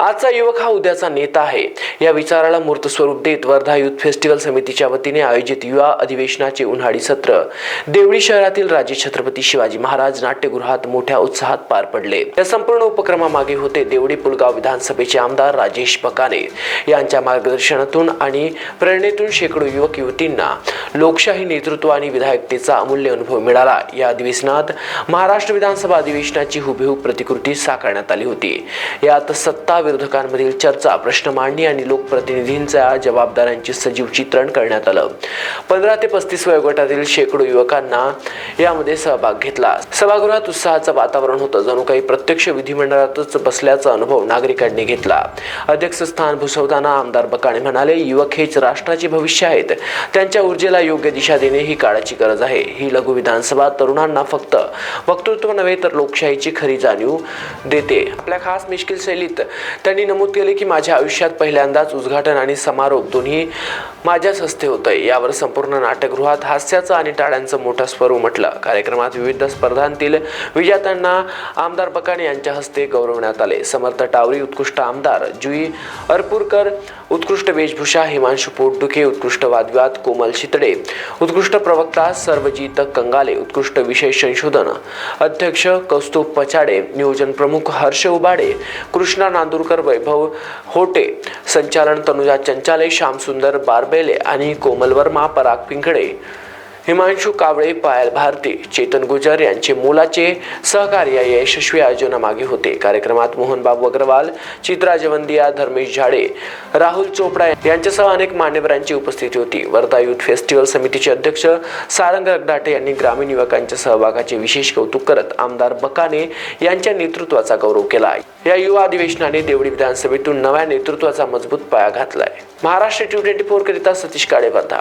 आजचा युवक हा उद्याचा नेता आहे. या विचाराला मूर्त स्वरूप देत वर्धा युथ फेस्टिवल समितीच्या वतीने आयोजित युवा अधिवेशनाचे उन्हाळी सत्र. देवळी शहरातील राजे छत्रपती शिवाजी महाराज नाट्यगृहात मोठ्या उत्साहात पार पडले. या संपूर्ण उपक्रमामागे होते देवडी पुलगाव विधानसभेचे आमदार राजेश बकाने. यांच्या मार्गदर्शनातून आणि प्रेरणेतून शेकडो युवक युवतींना लोकशाही नेतृत्व आणि विधायकतेचा अमूल्य अनुभव मिळाला. या अधिवेशनात महाराष्ट्र विधानसभा अधिवेशनाची हुबेहूब प्रतिकृती साकारण्यात आली होती. यात सत्ता विरोधकांमधील चर्चा प्रश्न मांडणी आणि लोकप्रतिनिधींच्या जबाबदाऱ्यांची सजीव चित्रण करण्यात आलं. पंधरा ते पस्तीस वयोगटातील शेकडो युवकांना यामध्ये सहभाग घेतला. सभागृहात उत्साहाचं वातावरण होतं. जणू काही प्रत्यक्ष विधिमंडळातच बसल्याचा अनुभव नागरिकांनी घेतला. अध्यक्षस्थान भूषवताना आमदार बकाणे म्हणाले युवक हेच राष्ट्राचे भविष्य आहेत. त्यांच्या ऊर्जेला योग्य दिशा देणे ही काळाची गरज आहे. ही लघु विधानसभा तरुणांना फक्त वक्तृत्व नव्हे तर लोकशाहीची खरी जाणीव देते. आपल्या खास मिश्किल शैलीत त्यांनी नमूद केले की माझ्या आयुष्यात पहिल्यांदाच उद्घाटन आणि समारोप दोन्ही माझ्याच हस्ते होतंय. यावर संपूर्ण नाट्यगृहात हास्याचं आणि टाळ्यांचं मोठं स्वर उमटलं. कार्यक्रमात विविध स्पर्धांतील विजेत्यांना आमदार बकाणे यांच्या हस्ते गौरवण्यात आले. समर्थ टावरी उत्कृष्ट आमदार जुई अरपूरकर उत्कृष्ट वेशभूषा हिमांशु पोटदुखे उत्कृष्ट वादविवाद कोमल शितडे उत्कृष्ट प्रवक्ता सर्वजित कंगाले उत्कृष्ट विषय संशोधन अध्यक्ष कौस्तुभ पचाडे नियोजन प्रमुख हर्ष उबाडे कृष्णा नांदूरकर वैभव होटे संचालन तनुजा चंचाले श्यामसुंदर बारबेले आणि कोमल वर्मा पराग पिंकडे हिमांशू कावळे पायल भारती चेतन गुजर यांचे मुलाचे सहकार्य या यशस्वी आयोजनामागे होते. कार्यक्रमात मोहनबाबू अग्रवाल चित्रा जवंदिया धर्मेश झाडे राहुल चोपडा यांच्यासह अनेक मान्यवरांची उपस्थिती होती. वर्धा युथ फेस्टिवल समितीचे अध्यक्ष सारंग रगडाटे यांनी ग्रामीण युवकांच्या सहभागाचे विशेष कौतुक करत आमदार बकाने यांच्या नेतृत्वाचा गौरव केला. या युवा अधिवेशनाने देवडी विधानसभेतून नव्या नेतृत्वाचा मजबूत पाया घातलाय. महाराष्ट्र ट्यू ट्वेंटी फोर करिता सतीश काळे वर्धा